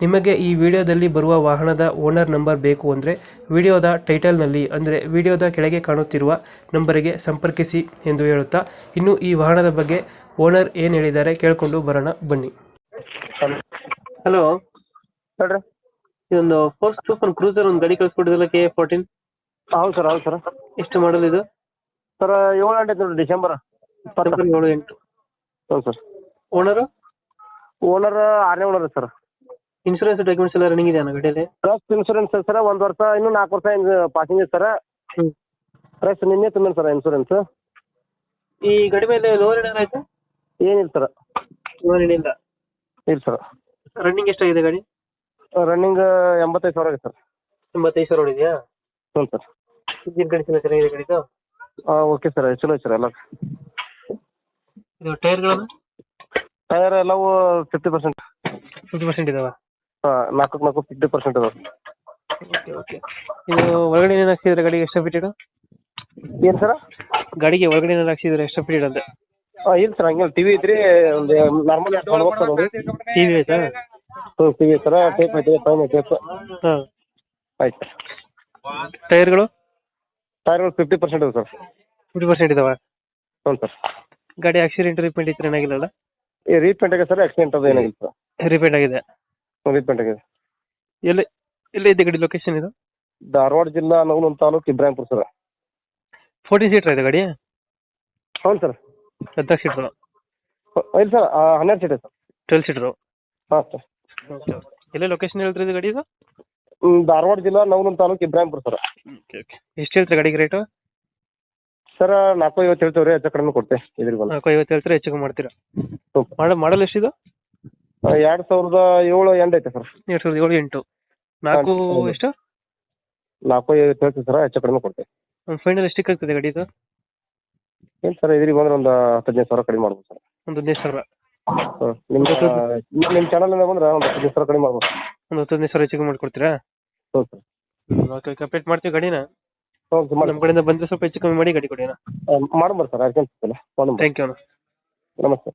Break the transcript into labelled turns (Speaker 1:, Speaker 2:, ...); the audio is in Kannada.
Speaker 1: ನಿಮಗೆ ಈ ವಿಡಿಯೋದಲ್ಲಿ ಬರುವ ವಾಹನದ ಓನರ್ ನಂಬರ್ ಬೇಕು ಅಂದರೆ ವಿಡಿಯೋದ ಟೈಟಲ್ನಲ್ಲಿ ಅಂದರೆ ವಿಡಿಯೋದ ಕೆಳಗೆ ಕಾಣುತ್ತಿರುವ ನಂಬರಿಗೆ ಸಂಪರ್ಕಿಸಿ ಎಂದು ಹೇಳುತ್ತಾ ಇನ್ನು ಈ ವಾಹನದ ಬಗ್ಗೆ ಓನರ್ ಏನು ಹೇಳಿದ್ದಾರೆ ಕೇಳಿಕೊಂಡು ಬರೋಣ ಬನ್ನಿ.
Speaker 2: ಹಲೋ.
Speaker 1: ಹಲೋ.
Speaker 2: ಹೇಳ್ರಿ.
Speaker 1: ಇದೊಂದು ಫೋರ್ಸ್ ಸೂಪರ್ ಕ್ರೂಸರ್ ಒಂದು ಗಾಡಿ ಕಳಿಸ್ಕೊಟ್ಟಿದ್ದಲ್ಲ ಕೆ ಫೋರ್ಟೀನ್?
Speaker 2: ಹೌದು ಸರ್ ಹೌದು ಸರ್.
Speaker 1: ಎಷ್ಟು ಮಾಡಲ್ ಇದು?
Speaker 2: ಸರ್ ಏಳು ಗಂಟೆ ನೋಡಿ ಡಿಸೆಂಬರ್
Speaker 1: ಏಳು ಎಂಟು.
Speaker 2: ಹೌದು ಸರ್.
Speaker 1: ಓನರು?
Speaker 2: ಓನರ್ ಆರನೇ ಓನರ್ ಸರ್.
Speaker 1: ಇನ್ಶೂರೆನ್ಸ್ ಡಾಕ್ಯುಮೆಂಟ್ಸ್ ಎಲ್ಲ ರನ್ನಿಂಗ್ ಇದೆಯಾ ಗಾಡಿ ಗಾಡಿಯಲ್ಲಿ
Speaker 2: ಪ್ಲಸ್ ಇನ್ಸೂರೆನ್ಸ್ ಸರ್ ಒಂದು ವರ್ಷ ಇನ್ನು ನಾಲ್ಕು ವರ್ಷ ಪಾಸಿಂಗ್ ಇದೆ ಸರ್.
Speaker 1: ಹ್ಞೂ
Speaker 2: ಪ್ಲಸ್ ನಿನ್ನೆ ತುಂಬ ಸರ್ ಇನ್ಸೂರೆನ್ಸ್
Speaker 1: ಈ ಗಾಡಿ ಮೇಲೆ ಲೋನ್ ಏನಾರು ಆಯ್ತಾ?
Speaker 2: ಏನಿಲ್ಲ ಸರ್.
Speaker 1: ಲೋನ್ ಏನಿಲ್ಲ.
Speaker 2: ಇಲ್ಲ ಸರ್.
Speaker 1: ರನ್ನಿಂಗ್ ಎಷ್ಟಾಗಿದೆ ಗಾಡಿ?
Speaker 2: ರನ್ನಿಂಗ್ ಎಂಬತ್ತೈದು ಸಾವಿರ ಆಗಿದೆ ಸರ್.
Speaker 1: ಎಂಬತ್ತೈದು ಸಾವಿರ ಇದೆಯಾ
Speaker 2: ಹ್ಞೂ ಸರ್.
Speaker 1: ಇಂಜಿನ್ ಕಂಡೀಷನ್ ಚೆನ್ನಾಗಿದೆ ಗಾಡಿದು
Speaker 2: ಓಕೆ ಸರ್ ಚಲೋ ಐತೆ ಸರ್ ಎಲ್ಲ.
Speaker 1: ಇದು ಟೈರ್ಗಳನ್ನು
Speaker 2: ಟೈರ್ ಎಲ್ಲವೂ ಫಿಫ್ಟಿ ಪರ್ಸೆಂಟ್
Speaker 1: ಫಿಫ್ಟಿ ಪರ್ಸೆಂಟ್ ಇದಾವ?
Speaker 2: ಹಾಂ ನಾಲ್ಕು ನಾಲ್ಕು ಫಿಫ್ಟಿ ಪರ್ಸೆಂಟ್ ಅದಾವೆ.
Speaker 1: ಓಕೆ ಓಕೆ ಇದು ಒಳಗಡೆ ಏನಾರು ಹಾಕ್ಸಿದ್ರೆ ಗಾಡಿಗೆ ಎಕ್ಸ್ಟ್ರಾ ಫಿಟೆಡ್
Speaker 2: ಏನು ಸರ?
Speaker 1: ಗಾಡಿಗೆ ಒಳಗಡೆ ಏನಾರು ಹಾಕ್ಸಿದ್ರೆ ಎಕ್ಸ್ಟ್ರಾ ಫಿಟೆಡ್ ಅಂತ?
Speaker 2: ಹಾಂ ಇಲ್ಲ ಸರ್ ಹಂಗೆ ಟಿ ವಿ ಐತ್ರಿ ಒಂದು ನಾರ್ಮಲ್ ನೋಡಿ
Speaker 1: ಟಿವಿ ಆಯ್ತಾ
Speaker 2: ಹ್ಞೂ ಟಿ ವಿ ಸರ್? ಟೇಪ್ ಐತೆ ಫೈನ್ ಟೇಪ್
Speaker 1: ಹಾಂ.
Speaker 2: ಆಯ್ತು.
Speaker 1: ಟೈರ್ಗಳು?
Speaker 2: ಟೈರ್ಗಳು ಫಿಫ್ಟಿ ಪರ್ಸೆಂಟ್ ಇದೆ ಸರ್.
Speaker 1: ಫಿಫ್ಟಿ ಪರ್ಸೆಂಟ್ ಇದಾವ?
Speaker 2: ಹ್ಞೂ ಸರ್.
Speaker 1: ಗಾಡಿ ಆಕ್ಸಿಡೆಂಟ್ ರಿಪೇಂಟ್ ಇತ್ತು ಏನಾಗಿಲ್ಲಲ್ಲ
Speaker 2: ಈ ರೀಪೇಂಟ್ ಆಗಿದೆ ಸರ್ ಆಕ್ಸಿಡೆಂಟ್ ಅದು ಏನಾಗಿಲ್ಲ ಸರ್.
Speaker 1: ರೀಪೇಂಟ್ ಆಗಿದೆ.
Speaker 2: ರೀಪೇಂಟ್ ಆಗಿದೆ
Speaker 1: ಎಲ್ಲಿ ಎಲ್ಲಿ ಇದೆ ಗಾಡಿ ಲೊಕೇಶನ್ ಇದು?
Speaker 2: ಧಾರವಾಡ ಜಿಲ್ಲಾ Navalur taluk Ibrahimpura sir.
Speaker 1: Forty seater ಇದೆ ಗಾಡಿ?
Speaker 2: ಹೌದು ಸರ್.
Speaker 1: ಹದಿನಾಲ್ಕು ಸೀಟ್ರು
Speaker 2: ಇಲ್ಲ ಸರ್ ಹನ್ನೆರಡು ಸೀಟ್ ಸರ್.
Speaker 1: ಟ್ವೆಲ್ ಸೀಟ್ರು
Speaker 2: ಹಾಂ ಸರ್.
Speaker 1: ಎಲ್ಲಿ ಲೊಕೇಶನ್ ಹೇಳ್ತೀರಿ ಇದು ಗಾಡಿ ಇದು?
Speaker 2: ಧಾರವಾಡ ಜಿಲ್ಲಾ Navalur taluk Ibrahimpura sir.
Speaker 1: Okay okay ಎಷ್ಟು ಹೇಳ್ತೀರಿ ಗಾಡಿಗೆ ರೇಟು
Speaker 2: ಸರ್ ನಾಲ್ಕು ಐವತ್ತು ಹೇಳ್ತೇವೆ ರೀ ಹೆಚ್ಚು ಕಡಿಮೆ ಕೊಡ್ತೇವೆ ಇದ್ರಿಗೆ ಬಂದು
Speaker 1: ನಾಲ್ಕು ಐವತ್ತು ಹೇಳ್ತೀರಾ ಹೆಚ್ಚಿಗೆ ಮಾಡ್ತೀರಾ. ಮಾಡಲ್ ಮಾಡಲ್ ಎಷ್ಟಿದು?
Speaker 2: ಎರಡು ಸಾವಿರದ ಏಳು ಎಂಟು ಐತೆ ಸರ್
Speaker 1: ಎರಡ್ ಸಾವಿರದ ಏಳು ಎಂಟು. ನಾಲ್ಕು. ಎಷ್ಟು?
Speaker 2: ನಾಲ್ಕು ಐವತ್ತು ಹೇಳ್ತೀವಿ ಸರ್ ಹೆಚ್ಚು ಕಡಿಮೆ ಕೊಡ್ತೇವೆ
Speaker 1: ಒಂದು ಫೈನಲ್ ಎಷ್ಟಕ್ಕೆ ಆಗ್ತದೆ ಗಾಡಿ ಇದು?
Speaker 2: ಏನು ಸರ್ ಇದ್ರಿಗೆ ಬಂದ್ರೆ ಒಂದು ಹದಿನೈದು ಸಾವಿರ ಕಡಿಮೆ ಮಾಡ್ಬೋದು ಸರ್
Speaker 1: ಒಂದು ಹದಿನೈದು ಸಾವಿರ.
Speaker 2: ನಿಮ್ಮ ನಿಮ್ಮ ಚಾನಲಿಂದ ಬಂದ್ರೆ ಒಂದು ಹದಿನೈದು ಸಾವಿರ ಕಡಿಮೆ ಮಾಡ್ಬೋದು.
Speaker 1: ಒಂದು ಹತ್ತು ಹದಿನೈದು ಸಾವಿರ ಹೆಚ್ಚಿಗೆ ಮಾಡ್ಕೊಡ್ತೀರಾ?
Speaker 2: ಹ್ಞೂ ಸರ್
Speaker 1: ಓಕೆ ಓಕೆ ಅಪ್ಡೇಟ್ ಮಾಡ್ತೀವಿ ಗಾಡಿನ?
Speaker 2: ಮಾಡಿ
Speaker 1: ನಮ್ಮ ಕಡೆಯಿಂದ ಬಂದ್ರೆ ಸ್ವಲ್ಪ ಹೆಚ್ಚು ಕಮ್ಮಿ ಮಾಡಿ ಗಾಡಿ ಕೊಡಿ
Speaker 2: ಮಾಡ್ಬೋದು ಸರ್ ಅದಕ್ಕೆ ಮಾಡಿ
Speaker 1: ಥ್ಯಾಂಕ್ ಯು
Speaker 2: ನಮಸ್ತೆ.